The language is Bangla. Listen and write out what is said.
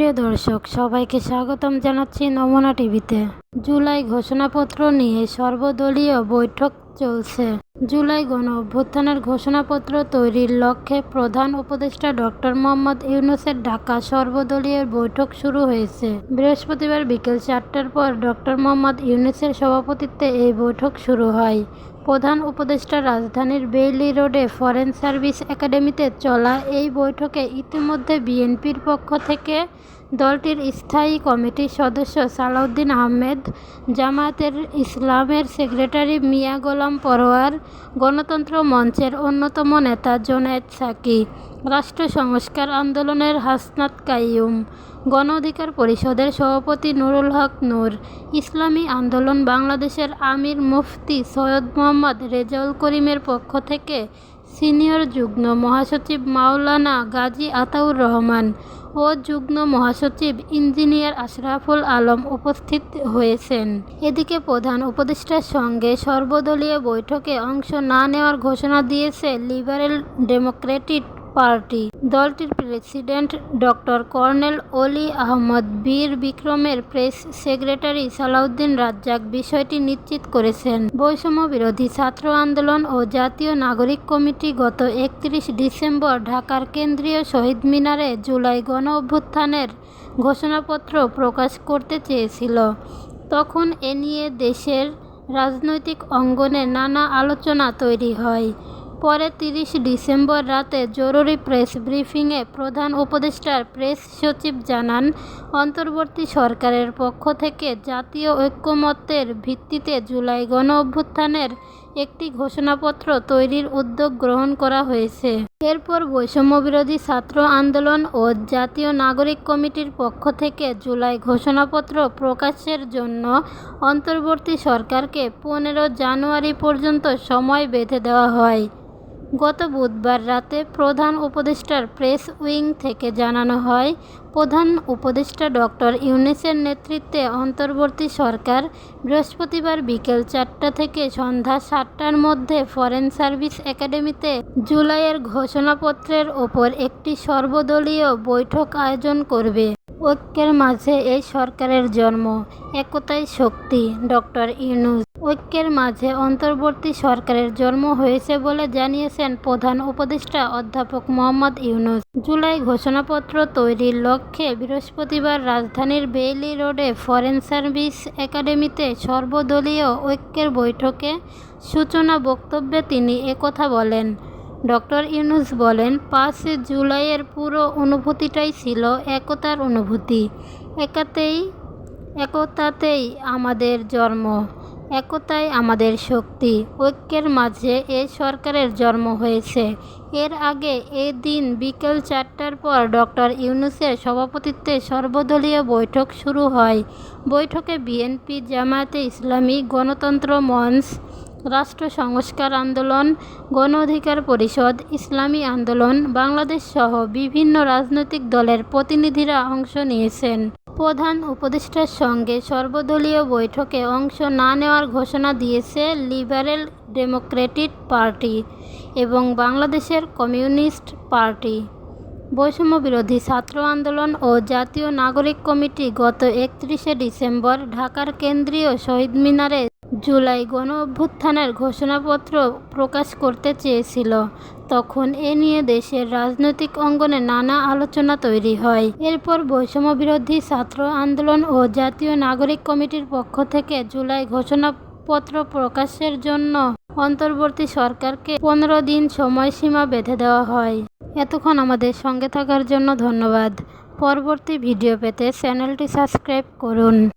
প্রিয় দর্শক সবাইকে স্বাগতম জানাচ্ছি নমুনা টিভিতে। জুলাই ঘোষণাপত্র নিয়ে সর্বদলীয় বৈঠক চলছে। জুলাই গণ অভ্যুত্থানের ঘোষণাপত্র তৈরির লক্ষ্যে প্রধান উপদেষ্টা ডক্টর মোহাম্মদ ইউনুসের ঢাকা সর্বদলীয় বৈঠক শুরু হয়েছে। বৃহস্পতিবার বিকেল চারটার পর ডক্টর মোহাম্মদ ইউনুসের সভাপতিত্বে এই বৈঠক শুরু হয়। প্রধান উপদেষ্টা রাজধানীর বেইলি রোডে ফরেন সার্ভিস একাডেমিতে চলা এই বৈঠকে ইতিমধ্যে বিএনপির পক্ষ থেকে দলটির স্থায়ী কমিটির সদস্য সালাউদ্দিন আহমেদ, জামায়াতের ইসলামের সেক্রেটারি মিয়া গোলাম পরোয়ার, গণতন্ত্র মঞ্চের অন্যতম নেতা জোনায়েদ সাকি, রাষ্ট্র সংস্কার আন্দোলনের হাসনাত কাইয়ুম, গণ অধিকার পরিষদের সভাপতি নুরুল হক নূর, ইসলামী আন্দোলন বাংলাদেশের আমির মুফতি সৈয়দ মোহাম্মদ রেজাউল করিমের পক্ষ থেকে সিনিয়র যুগ্ম মহাসচিব মাওলানা গাজী আতাউর রহমান ও যুগ্ম মহাসচিব ইঞ্জিনিয়ার আশরাফুল আলম উপস্থিত হয়েছেন। এদিকে প্রধান উপদেষ্টার সঙ্গে সর্বদলীয় বৈঠকে অংশ না নেওয়ার ঘোষণা দিয়েছে লিবারেল ডেমোক্রেটিক পার্টি। দলটির president doctor colonel Oli Ahmad বীর বিক্রমের প্রেস সেক্রেটারি সালাউদ্দিন রাজ্জাক বিষয়টি নিশ্চিত করেছেন। বৈষম্য বিরোধী ছাত্র আন্দোলন ও জাতীয় নাগরিক কমিটি গত একত্রিশ ডিসেম্বর ঢাকার কেন্দ্রীয় শহীদ মিনারে জুলাই গণ অভ্যুত্থানের ঘোষণাপত্র প্রকাশ করতে চেয়েছিল। তখন এ নিয়ে দেশের রাজনৈতিক অঙ্গনে নানা আলোচনা তৈরি হয়। পরে তিরিশ ডিসেম্বর রাতে জরুরি প্রেস ব্রিফিংয়ে প্রধান উপদেষ্টার প্রেস সচিব জানান, অন্তর্বর্তী সরকারের পক্ষ থেকে জাতীয় ঐক্যমত্যের ভিত্তিতে জুলাই গণ অভ্যুত্থানের একটি ঘোষণাপত্র তৈরির উদ্যোগ গ্রহণ করা হয়েছে। এরপর বৈষম্যবিরোধী ছাত্র আন্দোলন ও জাতীয় নাগরিক কমিটির পক্ষ থেকে জুলাই ঘোষণাপত্র প্রকাশের জন্য অন্তর্বর্তী সরকারকে পনেরো জানুয়ারি পর্যন্ত সময় বেঁধে দেওয়া হয়। গত বুধবার রাতে প্রধান উপদেষ্টার প্রেস উইং থেকে জানানো হয় প্রধান উপদেষ্টা ডক্টর ইউনিসের নেতৃত্বে অন্তর্বর্তী সরকার বৃহস্পতিবার বিকেল চারটা থেকে সন্ধ্যা সাতটার মধ্যে ফরেন সার্ভিস একাডেমিতে জুলাইয়ের ঘোষণাপত্রের ওপর একটি সর্বদলীয় বৈঠক আয়োজন করবে। ঐক্যের মাঝে এই সরকারের জন্ম। একতাই শক্তি, ডক্টর ইউনুস। ঐক্যের মাঝে অন্তর্বর্তী সরকারের জন্ম হয়েছে বলে জানিয়েছেন প্রধান উপদেষ্টা অধ্যাপক মোহাম্মদ ইউনুস। জুলাই ঘোষণাপত্র তৈরির লক্ষ্যে বৃহস্পতিবার রাজধানীর বেইলি রোডে ফরেন সার্ভিস একাডেমিতে সর্বদলীয় ঐক্যের বৈঠকে সূচনা বক্তব্যে তিনি একথা বলেন। ডক্টর ইউনুস বলেন, পাঁচ জুলাইয়ের পুরো অনুভূতিটাই ছিল একতার অনুভূতি। একাতেই একতাতেই আমাদের জন্ম। একতাই আমাদের শক্তি। ঐক্যের মাঝে এ সরকারের জন্ম হয়েছে। এর আগে এ দিন বিকেল চারটার পর ডক্টর ইউনুসের সভাপতিত্বে সর্বদলীয় বৈঠক শুরু হয়। বৈঠকে বিএনপি, জামায়াতে ইসলামী, গণতন্ত্র, মঞ্চ রাষ্ট্র সংস্কার আন্দোলন, গণ অধিকার পরিষদ, ইসলামী আন্দোলন, বাংলাদেশ সহ বিভিন্ন রাজনৈতিক দলের প্রতিনিধিরা অংশ নিয়েছেন। প্রধান উপদেষ্টার সঙ্গে সর্বদলীয় বৈঠকে অংশ না নেওয়ার ঘোষণা দিয়েছে লিবারেল ডেমোক্রেটিক পার্টি এবং বাংলাদেশের কমিউনিস্ট পার্টি। বৈষম্য বিরোধী ছাত্র আন্দোলন ও জাতীয় নাগরিক কমিটি গত একত্রিশে ডিসেম্বর ঢাকার কেন্দ্রীয় শহীদ মিনারে জুলাই গণ অভ্যুত্থানের ঘোষণাপত্র প্রকাশ করতে চেয়েছিল। তখন এ নিয়ে দেশের রাজনৈতিক অঙ্গনে নানা আলোচনা তৈরি হয়। এরপর বৈষম্য বিরোধী ছাত্র আন্দোলন ও জাতীয় নাগরিক কমিটির পক্ষ থেকে জুলাই ঘোষণাপত্র প্রকাশের জন্য অন্তর্বর্তী সরকারকে পনেরো দিন সময়সীমা বেঁধে দেওয়া হয়। এতক্ষণ আমাদের সঙ্গে থাকার জন্য ধন্যবাদ। পরবর্তী ভিডিও পেতে চ্যানেলটি সাবস্ক্রাইব করুন।